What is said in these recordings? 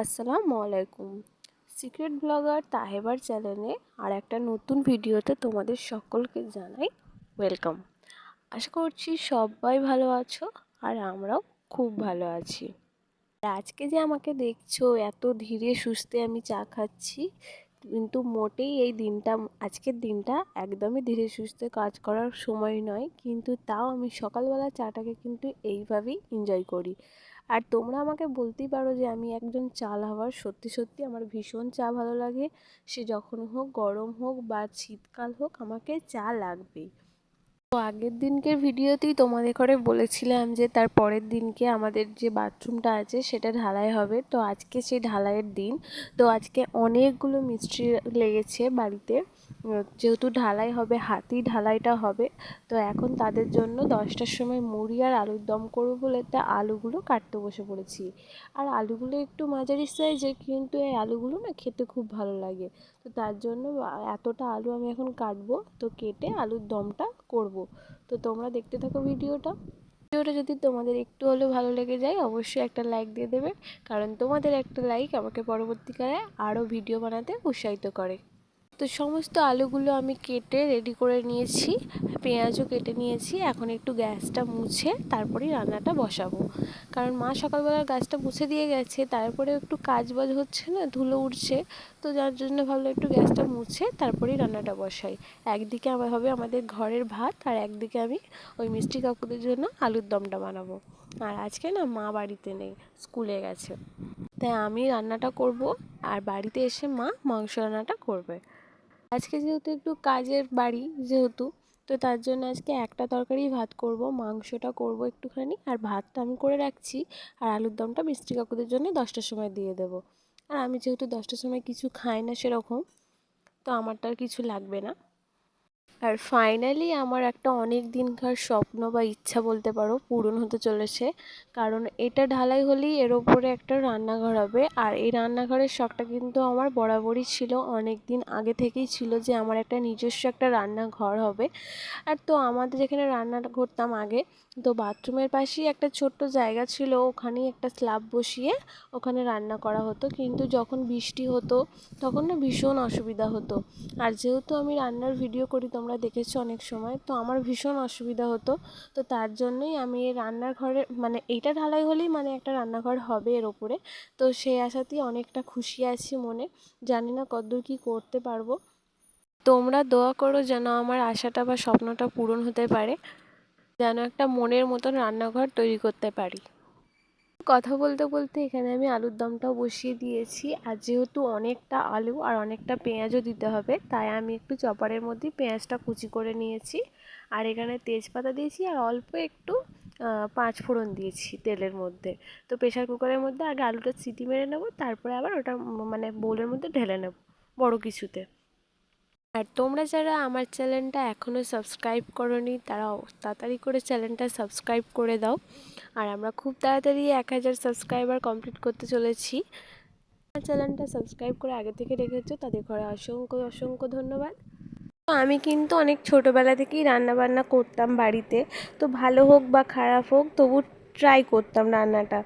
আসসালামু আলাইকুম। Secret blogger তাহেবার চ্যানেলে আর একটা নতুন ভিডিওতে তোমাদের সকলকে জানাই ওয়েলকাম। আশা করছি সবাই ভালো আছো আর আমরাও খুব ভালো আছি। আজকে যে আমাকে দেখছ, এত ধীরে সুস্থে আমি চা খাচ্ছি, কিন্তু মোটেই এই দিনটা, আজকের দিনটা একদমই ধীরে সুস্থে কাজ করার সময় নয়, কিন্তু তাও আমি সকালবেলা চাটাকে কিন্তু এইভাবেই এনজয় করি। আর তোমরা আমাকে বলতেই পারো যে আমি একজন চা লাভার। সত্যি সত্যি আমার ভীষণ চা ভালো লাগে। সে যখন হোক, গরম হোক বা শীতকাল হোক, আমাকে চা লাগবেই। তো আগের দিনকের ভিডিওতেই তোমাদের ঘরে বলেছিলাম যে তার পরের দিনকে আমাদের যে বাথরুমটা আছে সেটা ঢালাই হবে। তো আজকে সেই ঢালাইয়ের দিন। তো আজকে অনেকগুলো মিস্ত্রি লেগেছে বাড়িতে। যেহেতু ঢালাই হবে, হাতি ঢালাইটা হবে, তো এখন তাদের জন্য দশটার সময় মুড়ি আর আলুর দম করব বলে তা আলুগুলো কাটতে বসে পড়েছি। আর আলুগুলো একটু মাঝারি সাইজের, কিন্তু এই আলুগুলো না খেতে খুব ভালো লাগে। তো তার জন্য এতটা আলু আমি এখন কাটবো। তো কেটে আলুর দমটা করব। তো তোমরা দেখতে থাকো ভিডিওটা। ভিডিওটা যদি তোমাদের একটু হলেও ভালো লেগে যায়, অবশ্যই একটা লাইক দিয়ে দেবে। কারণ তোমাদের একটা লাইক আমাকে পরবর্তীকালে আরও ভিডিও বানাতে উৎসাহিত করে। তো সমস্ত আলুগুলো আমি কেটে রেডি করে নিয়েছি, পেঁয়াজও কেটে নিয়েছি, এখন একটু গ্যাসটা মুছে তারপরেই রান্নাটা বসাবো। কারণ মা সকালবেলা গাছটা মুছে দিয়ে গেছে তারপরে একটু কাজ বাজ হচ্ছে না, ধুলো উঠছে তো যার জন্য ভাবলো একটু গ্যাসটা মুছে তারপরেই রান্নাটা বসাই। একদিকে আমার হবে আমাদের ঘরের ভাত, আর একদিকে আমি ওই মিষ্টি কাকুদের জন্য আলুর দমটা বানাবো। আর আজকে না মা বাড়িতে নেই, স্কুলে গেছে। তাই আমি রান্নাটা করব, আর বাড়িতে এসে মা মাংস রান্নাটা করবে। আজকে যেহেতু একটু কাজের বাড়ি যেহেতু, তো তার জন্য আজকে একটা তরকারি ভাত করব, মাংসটা করব একটুখানি, আর ভাতটা আমি করে রাখছি, আর আলুর দমটা মিষ্টি কাকুদের জন্য দশটার সময় দিয়ে দেবো। আর আমি যেহেতু দশটার সময় কিছু খাই না সেরকম, তো আমারটা আর কিছু লাগবে না। আর ফাইনালি আমার একটা অনেক দিনকার স্বপ্ন বা ইচ্ছা বলতে পারো পূরণ হতে চলেছে। কারণ এটা ঢালাই হলেই এর ওপরে একটা রান্নাঘর হবে। আর এই রান্নাঘরের শখটা কিন্তু আমার বরাবরই ছিল অনেক দিন আগে থেকেই ছিল যে আমার একটা নিজস্ব একটা রান্নাঘর হবে। আর তো আমাদের যেখানে রান্না করতাম আগে, তো বাথরুমের পাশেই একটা ছোট্ট জায়গা ছিল, ওখানেই একটা স্ল্যাব বসিয়ে ওখানে রান্না করা হতো। কিন্তু যখন বৃষ্টি হতো, তখন না ভীষণ অসুবিধা হতো। আর যেহেতু আমি রান্নার ভিডিও করি, তোমরা দেখেছ অনেক সময়। তো আমার ভীষণ অসুবিধা হতো। তো তার জন্যই আমি এই রান্নার ঘরে মানে এইটা ঢালাই হলেই মানে একটা রান্নাঘর হবে এর ওপরে। তো সেই আশাতেই অনেকটা খুশি আছি মনে। জানি না কতদূর কী করতে পারব। তোমরা দোয়া করো যেন আমার আশাটা বা স্বপ্নটা পূরণ হতে পারে। যেন একটা মনের মতন রান্নাঘর তৈরি করতে পারি। কথা বলতে বলতে এখানে আমি আলুর দমটাও বসিয়ে দিয়েছি। আর যেহেতু অনেকটা আলু আর অনেকটা পেঁয়াজও দিতে হবে, তাই আমি একটু চপারের মধ্যে পেঁয়াজটা কুচি করে নিয়েছি। আর এখানে তেজপাতা দিয়েছি আর অল্প একটু পাঁচ ফোড়ন দিয়েছি তেলের মধ্যে। তো প্রেশার কুকারের মধ্যে আগে আলুটা সিটি মেরে নেব, তারপরে আবার ওটা মানে বোলের মধ্যে ঢেলে নেব বড় কিছুতে। আর তোমরা যারা আমার চ্যানেলটা এখনও সাবস্ক্রাইব করনি, তারা তাড়াতাড়ি করে চ্যানেলটা সাবস্ক্রাইব করে দাও। আর আমরা খুব তাড়াতাড়ি এক হাজার সাবস্ক্রাইবার কমপ্লিট করতে চলেছি। আমার চ্যানেলটা সাবস্ক্রাইব করে আগে থেকে রেখেছো, তাদের ঘরে অসংখ্য অসংখ্য ধন্যবাদ। তো আমি কিন্তু অনেক ছোটোবেলা থেকেই রান্না বান্না করতাম বাড়িতে। তো ভালো হোক বা খারাপ হোক, তবু ট্রাই করতাম রান্নাটা।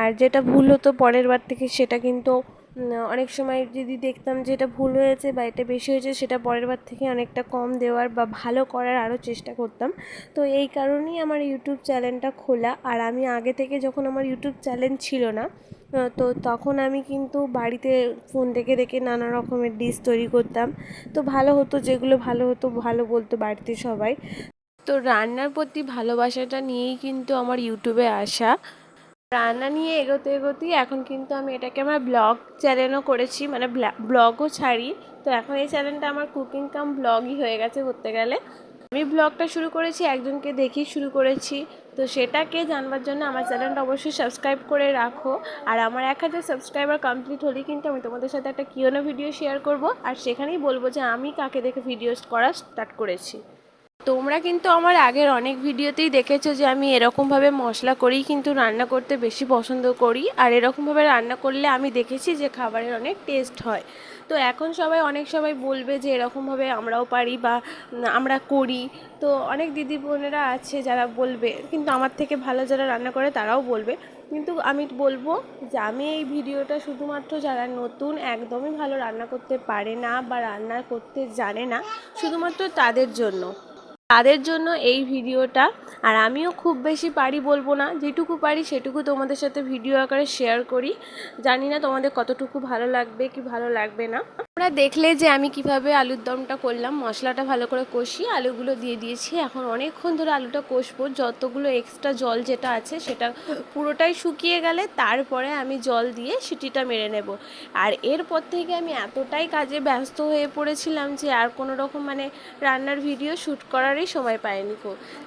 আর যেটা ভুল হতো পরের বার থেকে, সেটা কিন্তু অনেক সময় যদি দেখতাম যে এটা ভুল হয়েছে বা এটা বেশি হয়েছে, সেটা পরের বার থেকে অনেকটা কম দেওয়ার বা ভালো করার আরও চেষ্টা করতাম। তো এই কারণেই আমার ইউটিউব চ্যানেলটা খোলা। আর আমি আগে থেকে যখন আমার ইউটিউব চ্যানেল ছিল না তো তখন আমি কিন্তু বাড়িতে ফোন দেখে দেখে নানা রকমের ডিশ তৈরি করতাম। তো ভালো হতো, যেগুলো ভালো হতো, ভালো বলতো বাড়িতে সবাই। তো রান্নার প্রতি ভালোবাসাটা নিয়েই কিন্তু আমার ইউটিউবে আসা। রান্না নিয়ে এগোতে এগোতেই এখন কিন্তু আমি এটাকে আমার ব্লগ চ্যানেলও করেছি মানে ব্লগও ছাড়ি। তো এখন এই চ্যানেলটা আমার কুকিং কাম ব্লগই হয়ে গেছে করতে গেলে। আমি ব্লগটা শুরু করেছি, একজনকে দেখেই শুরু করেছি। তো সেটাকে জানবার জন্য আমার চ্যানেলটা অবশ্যই সাবস্ক্রাইব করে রাখো। আর আমার এক হাজার সাবস্ক্রাইবার কমপ্লিট হলেই কিন্তু আমি তোমাদের সাথে একটা কিয়নো ভিডিও শেয়ার করব। আর সেখানেই বলব যে আমি কাকে দেখে ভিডিও করা স্টার্ট করেছি। তোমরা কিন্তু আমার আগের অনেক ভিডিওতেই দেখেছ যে আমি এরকমভাবে মশলা করেই কিন্তু রান্না করতে বেশি পছন্দ করি। আর এরকমভাবে রান্না করলে আমি দেখেছি যে খাবারের অনেক টেস্ট হয়। তো এখন সবাই, অনেক সবাই বলবে যে এরকমভাবে আমরাও পারি বা আমরা করি। তো অনেক দিদি বোনেরা আছে যারা বলবে, কিন্তু আমার থেকে ভালো যারা রান্না করে তারাও বলবে। কিন্তু আমি বলব যে আমি এই ভিডিওটা শুধুমাত্র যারা নতুন একদমই ভালো রান্না করতে পারে না বা রান্না করতে জানে না, শুধুমাত্র তাদের জন্য। তাদের জন্য এই ভিডিওটা আর আমিও খুব বেশি পারি বলব না, যেটুকু পারি সেটুকু তোমাদের সাথে ভিডিও আকারে শেয়ার করি। জানি না তোমাদের কতটুকু ভালো লাগবে কি ভালো লাগবে না। তোমরা দেখলে যে আমি কীভাবে আলুর দমটা করলাম, মশলাটা ভালো করে কষিয়ে আলুগুলো দিয়ে দিয়েছি। এখন অনেকক্ষণ ধরে আলুটা কষবো, যতগুলো এক্সট্রা জল যেটা আছে সেটা পুরোটাই শুকিয়ে গেলে তারপরে আমি জল দিয়ে সিটিটা মেরে নেব। আর এরপর থেকে আমি এতটাই কাজে ব্যস্ত হয়ে পড়েছিলাম যে আর কোনো রকম মানে রান্নার ভিডিও শ্যুট করারই সময় পাইনি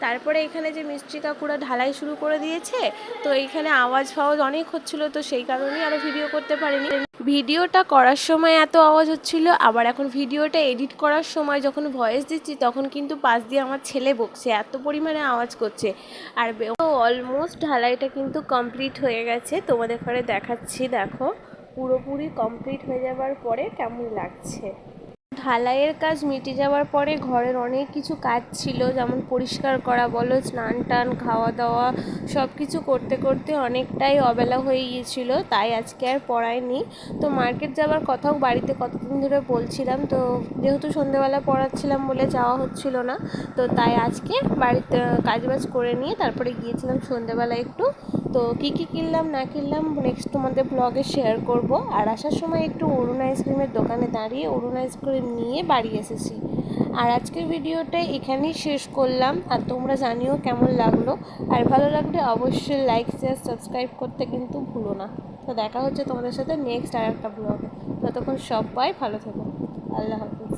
তারপরে এখানে যে মিষ্টি কাকুরা ঢালাই শুরু করে দিয়েছে, তো এইখানে আওয়াজ ফাওয়াজ অনেক হচ্ছিল, তো সেই কারণেই আরও ভিডিও করতে পারিনি। ভিডিওটা করার সময় এত আওয়াজ হচ্ছিল, আবার এখন ভিডিওটা এডিট করার সময় যখন ভয়েস দিচ্ছি, তখন কিন্তু পাশ দিয়ে আমার ছেলে বকছে, এত পরিমাণে আওয়াজ করছে। আর অলমোস্ট ঢালাইটা কিন্তু কমপ্লিট হয়ে গেছে, তোমাদের ঘরে দেখাচ্ছি, দেখো। পুরোপুরি কমপ্লিট হয়ে যাবার পরে কেমন লাগছে। ঢালাইয়ের কাজ মিটে যাওয়ার পরে ঘরের অনেক কিছু কাজ ছিল, যেমন পরিষ্কার করা বলো, স্নান টান, খাওয়া দাওয়া সব কিছু করতে করতে অনেকটাই অবেলা হয়ে গিয়েছিল, তাই আজকে আর পড়ায়নি। তো মার্কেট যাওয়ার কথাও বাড়িতে কতদিন ধরে বলছিলাম, তো যেহেতু সন্ধেবেলা পড়াচ্ছিলাম বলে যাওয়া হচ্ছিল না, তো তাই আজকে বাড়িতে কাজবাজ করে নিয়ে তারপরে গিয়েছিলাম সন্ধেবেলা একটু। তো কী কী কিনলাম, না কিনলাম নেক্সট তোমাদের ব্লগে শেয়ার করব। আর আসার সময় একটু অরুণ আইসক্রিমের দোকানে দাঁড়িয়ে অরুণ আইসক্রিম নিয়ে বাড়ি এসেছি। আর আজকের ভিডিওটা এখানেই শেষ করলাম। আর তোমরা জানিও কেমন লাগল। আর ভালো লাগলে অবশ্যই লাইক শেয়ার সাবস্ক্রাইব করতে কিন্তু ভুলো না। তো দেখা হচ্ছে তোমাদের সাথে নেক্সট আর একটা ব্লগে ততক্ষণ সবাই ভালো থেকো। আল্লাহ হাফিজ।